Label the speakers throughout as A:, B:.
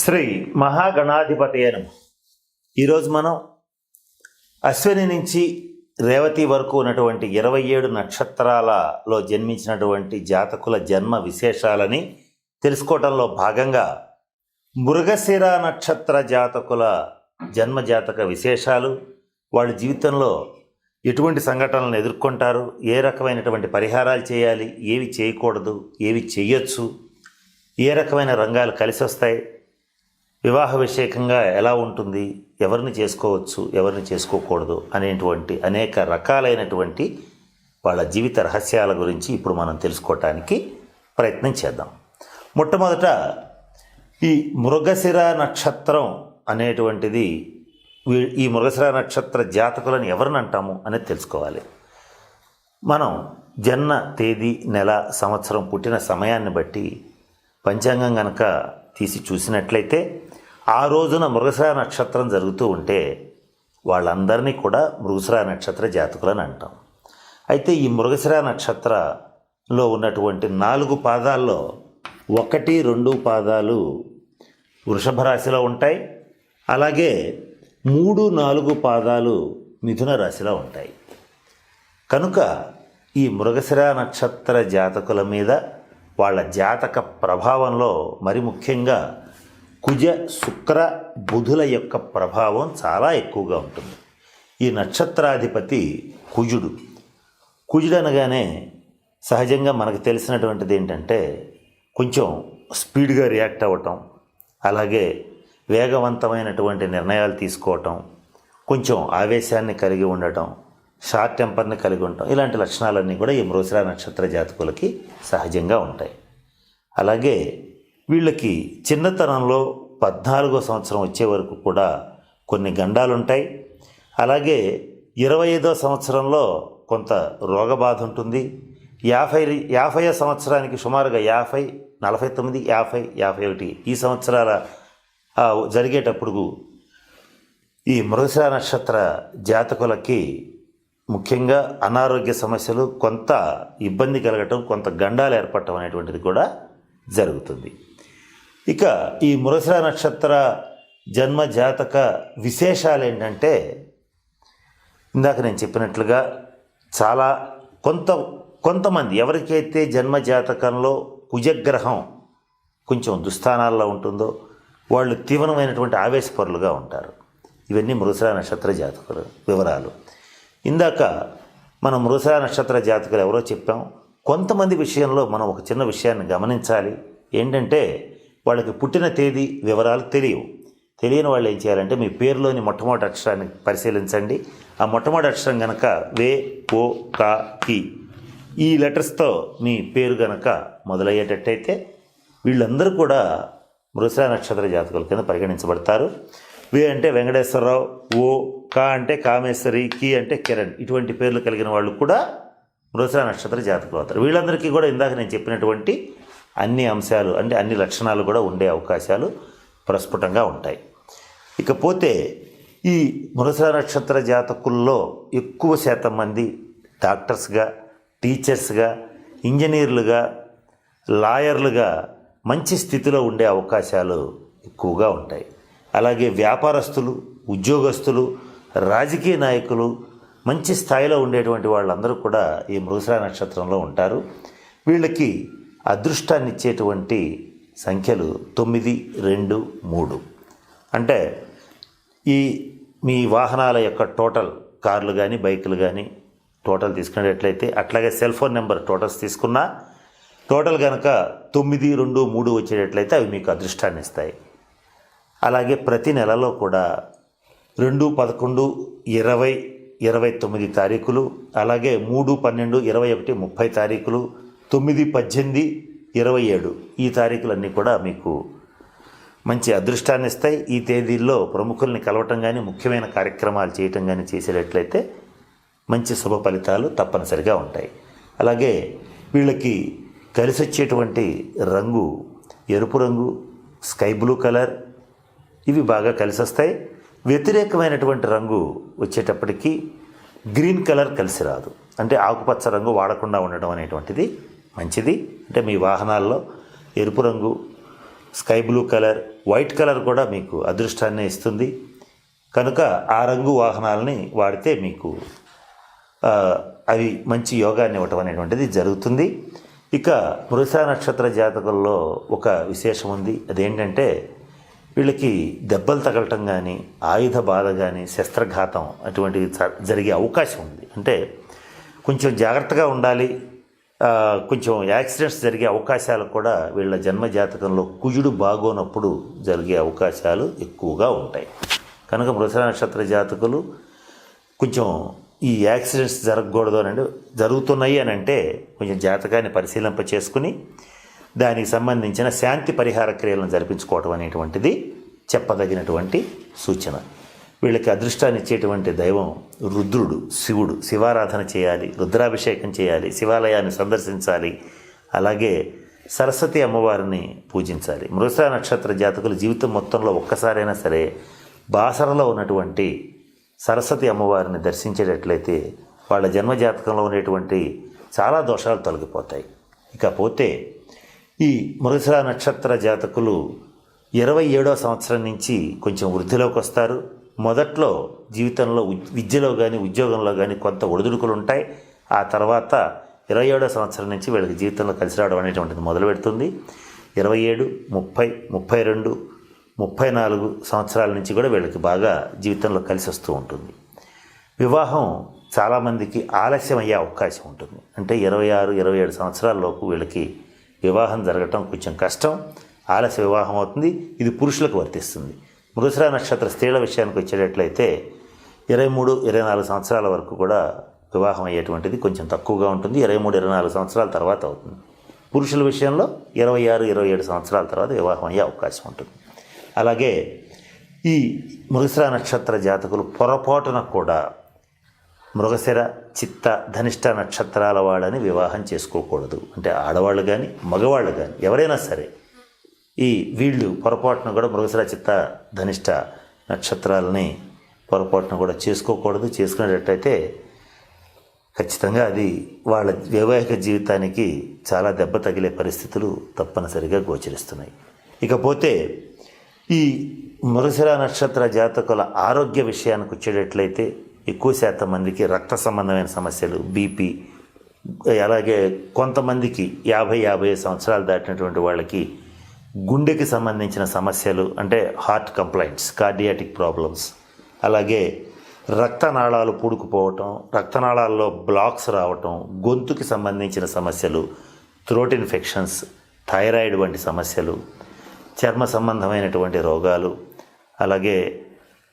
A: శ్రీ మహాగణాధిపతయనం ఈరోజు మనం అశ్విని నుంచి రేవతి వరకు ఉన్నటువంటి ఇరవై ఏడు నక్షత్రాలలో జన్మించినటువంటి జాతకుల జన్మ విశేషాలని తెలుసుకోవడంలో భాగంగా మృగశిర నక్షత్ర జాతకుల జన్మ జాతక విశేషాలు వాళ్ళ జీవితంలో ఎటువంటి సంఘటనలను ఎదుర్కొంటారు ఏ రకమైనటువంటి పరిహారాలు చేయాలి ఏవి చేయకూడదు ఏవి చేయొచ్చు ఏ రకమైన రంగాలు కలిసి వస్తాయి వివాహ విషయకంగా ఎలా ఉంటుంది ఎవరిని చేసుకోవచ్చు ఎవరిని చేసుకోకూడదు అనేటువంటి అనేక రకాలైనటువంటి వాళ్ళ జీవిత రహస్యాల గురించి ఇప్పుడు మనం తెలుసుకోవటానికి ప్రయత్నం చేద్దాం. మొట్టమొదట ఈ మృగశిర నక్షత్రం అనేటువంటిది ఈ మృగశిర నక్షత్ర జాతకులను ఎవరిని అంటాము అనేది తెలుసుకోవాలి. మనం జన్మ తేదీ నెల సంవత్సరం పుట్టిన సమయాన్ని బట్టి పంచాంగం కనుక తీసి చూసినట్లయితే ఆ రోజున మృగశిర నక్షత్రం జరుగుతూ ఉంటే వాళ్ళందరినీ కూడా మృగశిర నక్షత్ర జాతకులని అంటాం. అయితే ఈ మృగశిర నక్షత్రలో ఉన్నటువంటి నాలుగు పాదాల్లో ఒకటి రెండు పాదాలు వృషభ రాశిలో ఉంటాయి. అలాగే మూడు నాలుగు పాదాలు మిథున రాశిలో ఉంటాయి. కనుక ఈ మృగశిర నక్షత్ర జాతకుల మీద వాళ్ళ జాతక ప్రభావంలో మరి ముఖ్యంగా కుజ శుక్ర బుధుల యొక్క ప్రభావం చాలా ఎక్కువగా ఉంటుంది. ఈ నక్షత్రాధిపతి కుజుడు. కుజుడు అనగానే సహజంగా మనకు తెలిసినటువంటిది ఏంటంటే కొంచెం స్పీడ్గా రియాక్ట్ అవ్వటం అలాగే వేగవంతమైనటువంటి నిర్ణయాలు తీసుకోవటం కొంచెం ఆవేశాన్ని కలిగి ఉండటం షార్ట్ టెంపర్ని కలిగి ఉండటం ఇలాంటి లక్షణాలన్నీ కూడా ఈ మృసిరా నక్షత్ర జాతకులకి సహజంగా ఉంటాయి. అలాగే వీళ్ళకి చిన్నతనంలో పద్నాలుగో సంవత్సరం వచ్చే వరకు కూడా కొన్ని గండాలుంటాయి. అలాగే ఇరవై ఐదో సంవత్సరంలో కొంత రోగబాధ ఉంటుంది యాభై యాభై సంవత్సరానికి సుమారుగా యాభై నలభై తొమ్మిది యాభై యాభై ఒకటి ఈ సంవత్సరాల జరిగేటప్పుడు ఈ మృగశిర నక్షత్ర జాతకులకి ముఖ్యంగా అనారోగ్య సమస్యలు కొంత ఇబ్బంది కలగటం కొంత గండాలు ఏర్పడటం అనేటువంటిది కూడా జరుగుతుంది. ఇక ఈ మురసిర నక్షత్ర జన్మ జాతక విశేషాలు ఏంటంటే ఇందాక నేను చెప్పినట్లుగా చాలా కొంత కొంతమంది ఎవరికైతే జన్మ జాతకంలో కుజగ్రహం కొంచెం దుస్థానాల్లో ఉంటుందో వాళ్ళు తీవ్రమైనటువంటి ఆవేశపరులుగా ఉంటారు. ఇవన్నీ మృగశిర నక్షత్ర జాతకులు వివరాలు. ఇందాక మనం మృగశిర నక్షత్ర జాతకులు ఎవరో చెప్పాం. కొంతమంది విషయంలో మనం ఒక చిన్న విషయాన్ని గమనించాలి. ఏంటంటే వాళ్ళకి పుట్టిన తేదీ వివరాలు తెలియవు. తెలియని వాళ్ళు ఏం చేయాలంటే మీ పేరులోని మొట్టమొదటి అక్షరాన్ని పరిశీలించండి. ఆ మొట్టమొదటి అక్షరం గనక వే ఓ కా కి. ఈ లెటర్స్తో మీ పేరు గనక మొదలయ్యేటట్టయితే వీళ్ళందరూ కూడా మృసరా నక్షత్ర జాతకుల కింద పరిగణించబడతారు. వే అంటే వెంకటేశ్వరరావు ఓ కా అంటే కామేశ్వరి కి అంటే కిరణ్. ఇటువంటి పేర్లు కలిగిన వాళ్ళు కూడా మృసరా నక్షత్ర జాతకులు అవుతారు. వీళ్ళందరికీ కూడా ఇందాక నేను చెప్పినటువంటి అన్ని అంశాలు అంటే అన్ని లక్షణాలు కూడా ఉండే అవకాశాలు ప్రస్ఫుటంగా ఉంటాయి. ఇకపోతే ఈ మృగశిర నక్షత్ర జాతకుల్లో ఎక్కువ శాతం మంది డాక్టర్స్గా టీచర్స్గా ఇంజనీర్లుగా లాయర్లుగా మంచి స్థితిలో ఉండే అవకాశాలు ఎక్కువగా ఉంటాయి. అలాగే వ్యాపారస్తులు ఉద్యోగస్తులు రాజకీయ నాయకులు మంచి స్థాయిలో ఉండేటువంటి వాళ్ళందరూ కూడా ఈ మృగశిర నక్షత్రంలో ఉంటారు. వీళ్ళకి అదృష్టాన్ని ఇచ్చేటువంటి సంఖ్యలు తొమ్మిది రెండు మూడు. అంటే ఈ మీ వాహనాల యొక్క టోటల్ కార్లు కానీ బైకులు కానీ టోటల్ తీసుకునేటట్లయితే అట్లాగే సెల్ ఫోన్ నెంబర్ టోటల్స్ తీసుకున్నా టోటల్ కనుక తొమ్మిది రెండు మూడు వచ్చేటట్లయితే అవి మీకు అదృష్టాన్ని ఇస్తాయి అలాగే ప్రతి నెలలో కూడా రెండు పదకొండు ఇరవై ఇరవై తొమ్మిది తారీఖులు అలాగే మూడు పన్నెండు ఇరవై ఒకటి ముప్పై తారీఖులు తొమ్మిది పద్దెనిమిది ఇరవై ఏడు. ఈ తారీఖులన్నీ కూడా మీకు మంచి అదృష్టాన్ని ఇస్తాయి. ఈ తేదీల్లో ప్రముఖుల్ని కలవటం కానీ ముఖ్యమైన కార్యక్రమాలు చేయటం కానీ చేసేటట్లయితే మంచి శుభ ఫలితాలు తప్పనిసరిగా ఉంటాయి. అలాగే వీళ్ళకి కలిసి వచ్చేటువంటి రంగు ఎరుపు రంగు స్కై బ్లూ కలర్ ఇవి బాగా కలిసి వస్తాయి వ్యతిరేకమైనటువంటి రంగు వచ్చేటప్పటికీ గ్రీన్ కలర్ కలిసి రాదు. అంటే ఆకుపచ్చ రంగు వాడకుండా ఉండడం అనేటువంటిది మంచిది. అంటే మీ వాహనాల్లో ఎరుపు రంగు sky blue colour white colour కూడా మీకు అదృష్టాన్ని ఇస్తుంది. కనుక ఆ రంగు వాహనాలని వాడితే మీకు అవి మంచి యోగాన్ని ఇవ్వటం అనేటువంటిది జరుగుతుంది. ఇక మృషా నక్షత్ర జాతకంలో ఒక విశేషం ఉంది. అదేంటంటే వీళ్ళకి దెబ్బలు తగలటం కానీ ఆయుధ బాధ కానీ శస్త్రఘాతం అటువంటివి జరిగే అవకాశం ఉంది. అంటే కొంచెం జాగ్రత్తగా ఉండాలి. కొంచెం యాక్సిడెంట్స్ జరిగే అవకాశాలు కూడా వీళ్ళ జన్మ జాతకంలో కుజుడు బాగోనప్పుడు జరిగే అవకాశాలు ఎక్కువగా ఉంటాయి. కనుక మృష నక్షత్ర జాతకులు కొంచెం ఈ యాక్సిడెంట్స్ జరగకూడదు అని జరుగుతున్నాయి అని అంటే కొంచెం జాతకాన్ని పరిశీలింప చేసుకుని దానికి సంబంధించిన శాంతి పరిహార క్రియలను జరిపించుకోవటం అనేటువంటిది చెప్పదగినటువంటి సూచన. వీళ్ళకి అదృష్టాన్ని ఇచ్చేటువంటి దైవం రుద్రుడు శివుడు. శివారాధన చేయాలి రుద్రాభిషేకం చేయాలి శివాలయాన్ని సందర్శించాలి. అలాగే సరస్వతి అమ్మవారిని పూజించాలి. మృగశిర నక్షత్ర జాతకులు జీవితం మొత్తంలో ఒక్కసారైనా సరే బాసరలో ఉన్నటువంటి సరస్వతి అమ్మవారిని దర్శించేటట్లయితే వాళ్ళ జన్మ జాతకంలో ఉండేటువంటి చాలా దోషాలు తొలగిపోతాయి. ఇకపోతే ఈ మృగశిర నక్షత్ర జాతకులు ఇరవై ఏడో సంవత్సరం నుంచి కొంచెం వృద్ధిలోకి వస్తారు. మొదట్లో జీవితంలో విద్యలో కానీ ఉద్యోగంలో కానీ కొంత ఒడిదుడుకులు ఉంటాయి ఆ తర్వాత ఇరవై ఏడో సంవత్సరం నుంచి వీళ్ళకి జీవితంలో కలిసి రావడం అనేటువంటిది మొదలు పెడుతుంది. ఇరవై ఏడు ముప్పై ముప్పై రెండు ముప్పై నాలుగు సంవత్సరాల నుంచి కూడా వీళ్ళకి బాగా జీవితంలో కలిసి వస్తూ ఉంటుంది. వివాహం చాలామందికి ఆలస్యం అయ్యే అవకాశం ఉంటుంది. అంటే ఇరవై ఆరు ఇరవై ఏడు సంవత్సరాలలోపు వీళ్ళకి వివాహం జరగటం కొంచెం కష్టం. ఆలస్య వివాహం అవుతుంది. ఇది పురుషులకు వర్తిస్తుంది. మృగశిర నక్షత్ర స్త్రీల విషయానికి వచ్చేటట్లయితే ఇరవై మూడు ఇరవై నాలుగు సంవత్సరాల వరకు కూడా వివాహం అయ్యేటువంటిది కొంచెం తక్కువగా ఉంటుంది. ఇరవై మూడు ఇరవై నాలుగు సంవత్సరాల తర్వాత అవుతుంది. పురుషుల విషయంలో ఇరవై ఆరు ఇరవై ఏడు సంవత్సరాల తర్వాత వివాహం అయ్యే అవకాశం ఉంటుంది. అలాగే ఈ మృగశిర నక్షత్ర జాతకులు పొరపాటున కూడా మృగశిర చిత్త ధనిష్ట నక్షత్రాల వాళ్ళని వివాహం చేసుకోకూడదు. అంటే ఆడవాళ్ళు కానీ మగవాళ్ళు కానీ ఎవరైనా సరే ఈ వీళ్ళు పొరపాటున కూడా మృగశిర చిత్త ధనిష్ట నక్షత్రాలని పొరపాటున కూడా చేసుకోకూడదు. చేసుకునేటట్టయితే ఖచ్చితంగా అది వాళ్ళ వైవాహిక జీవితానికి చాలా దెబ్బ తగిలే పరిస్థితులు తప్పనిసరిగా గోచరిస్తున్నాయి. ఇకపోతే ఈ మృగశిర నక్షత్ర జాతకుల ఆరోగ్య విషయానికి వచ్చేటట్లయితే ఎక్కువ శాతం మందికి రక్త సంబంధమైన సమస్యలు బీపీ అలాగే కొంతమందికి యాభై యాభై సంవత్సరాలు దాటినటువంటి వాళ్ళకి గుండెకి సంబంధించిన సమస్యలు అంటే హార్ట్ కంప్లైంట్స్ కార్డియాటిక్ ప్రాబ్లమ్స్ అలాగే రక్తనాళాలు పూడుకుపోవటం రక్తనాళాల్లో బ్లాక్స్ రావటం గొంతుకి సంబంధించిన సమస్యలు థ్రోట్ ఇన్ఫెక్షన్స్ థైరాయిడ్ వంటి సమస్యలు చర్మ సంబంధమైనటువంటి రోగాలు అలాగే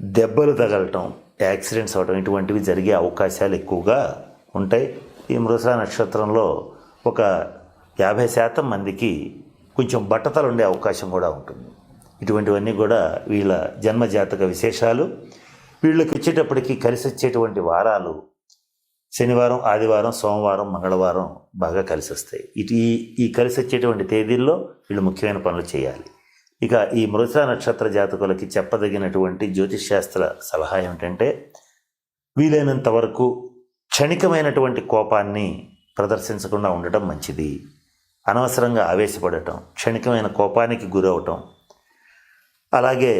A: దెబ్బలు తగలటం యాక్సిడెంట్స్ అవటం ఇటువంటివి జరిగే అవకాశాలు ఎక్కువగా ఉంటాయి. ఈ మృస నక్షత్రంలో ఒక యాభై శాతం మందికి కొంచెం బట్టతలు ఉండే అవకాశం కూడా ఉంటుంది. ఇటువంటివన్నీ కూడా వీళ్ళ జన్మ జాతక విశేషాలు. వీళ్ళకి వచ్చేటప్పటికి కలిసి వచ్చేటువంటి వారాలు శనివారం ఆదివారం సోమవారం మంగళవారం బాగా కలిసి వస్తాయి. ఇటు ఈ ఈ కలిసి వచ్చేటువంటి తేదీల్లో వీళ్ళు ముఖ్యమైన పనులు చేయాలి. ఇక ఈ మృత నక్షత్ర జాతకులకి చెప్పదగినటువంటి జ్యోతిష్ శాస్త్ర సలహా ఏమిటంటే వీలైనంత వరకు క్షణికమైనటువంటి కోపాన్ని ప్రదర్శించకుండా ఉండటం మంచిది. అనవసరంగా ఆవేశపడటం క్షణికమైన కోపానికి గురవటం. అలాగే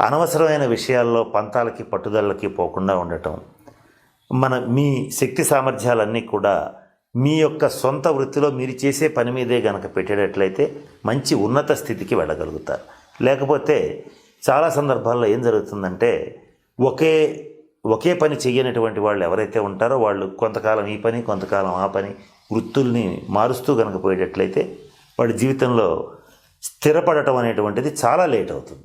A: అనవసరమైన విషయాల్లో పంతాలకి పట్టుదలకి పోకుండా ఉండటం. మన మీ శక్తి సామర్థ్యాలన్నీ కూడా మీ యొక్క సొంత వృత్తిలో మీరు చేసే పని మీదే గనక పెట్టేటట్లయితే మంచి ఉన్నత స్థితికి వెళ్ళగలుగుతారు. లేకపోతే చాలా సందర్భాల్లో ఏం జరుగుతుందంటే ఒకే ఒకే పని చేయనటువంటి వాళ్ళు ఎవరైతే ఉంటారో వాళ్ళు కొంతకాలం ఈ పని కొంతకాలం ఆ పని వృత్తుల్ని మారుస్తూ కనుక పోయేటట్లయితే వాడి జీవితంలో స్థిరపడటం అనేటువంటిది చాలా లేట్ అవుతుంది.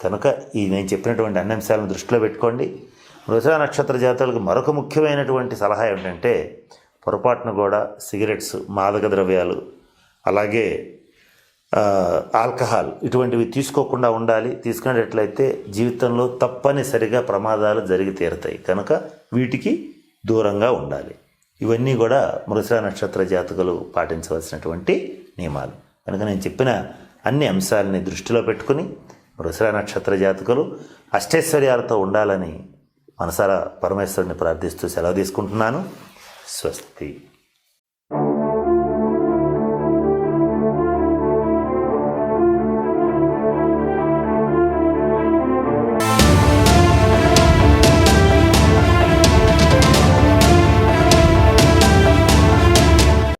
A: కనుక ఈ నేను చెప్పినటువంటి అన్ని అంశాలను దృష్టిలో పెట్టుకోండి. వృషా నక్షత్ర జాతకులకు మరొక ముఖ్యమైనటువంటి సలహా ఏమిటంటే పొరపాటున కూడా సిగరెట్స్ మాదక ద్రవ్యాలు అలాగే ఆల్కహాల్ ఇటువంటివి తీసుకోకుండా ఉండాలి. తీసుకునేటట్లయితే జీవితంలో తప్పనిసరిగా ప్రమాదాలు జరిగి తీరుతాయి. కనుక వీటికి దూరంగా ఉండాలి. ఇవన్నీ కూడా మృషా నక్షత్ర జాతకులు పాటించవలసినటువంటి నియమాలు. కనుక నేను చెప్పిన అన్ని అంశాలని దృష్టిలో పెట్టుకుని మృషా నక్షత్ర జాతకులు అష్టైశ్వర్యాలతో ఉండాలని మనసారా పరమేశ్వరుని ప్రార్థిస్తూ సెలవు తీసుకుంటున్నాను. స్వస్తి.